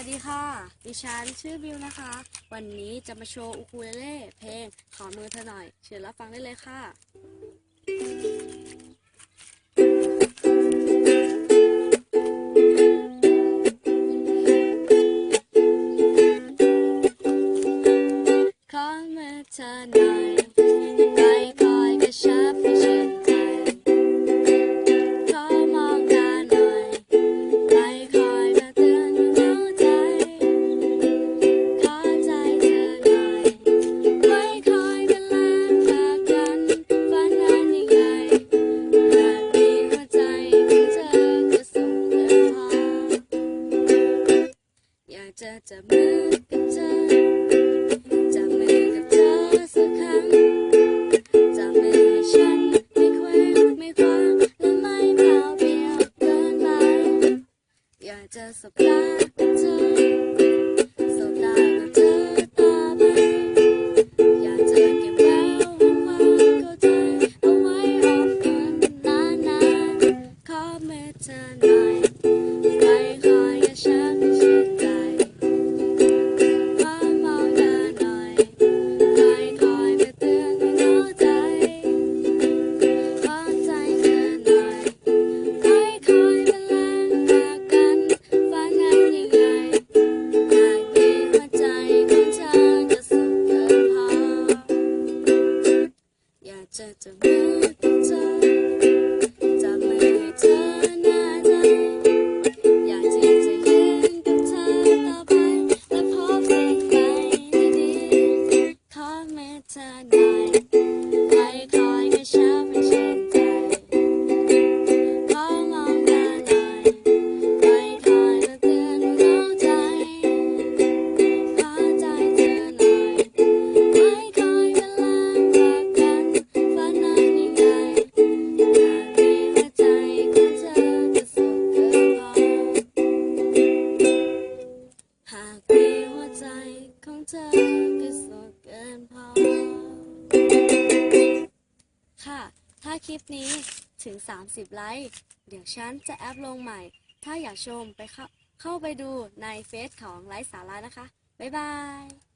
วัสดีค่ะ ดิฉันชื่อบิวนะคะ วันนี้จะมาโชว์อูคูเลเล่เพลงขอมือเธอหน่อย เชิญรับฟังได้เลยค่ะขอมือเธอหน่อยใครคอยกระชับ จะจับมือกับเธอจับมือกับเธอสักครั้งจับมือให้ฉันไม่เคว้งไม่คว้างและไม่เปล่าเปลี่ยวเกินไปอยากจะสบตากับเธอ อย เธอก็สุขเกินพอ ค่ะ ถ้าคลิปนี้ถึง 30 ไลค์ เดี๋ยวฉันจะแอปลงใหม่ ถ้าอยากชมไปเข้าเข้าไปดูในเฟซของไลฟ์สาระนะคะ บ๊ายบาย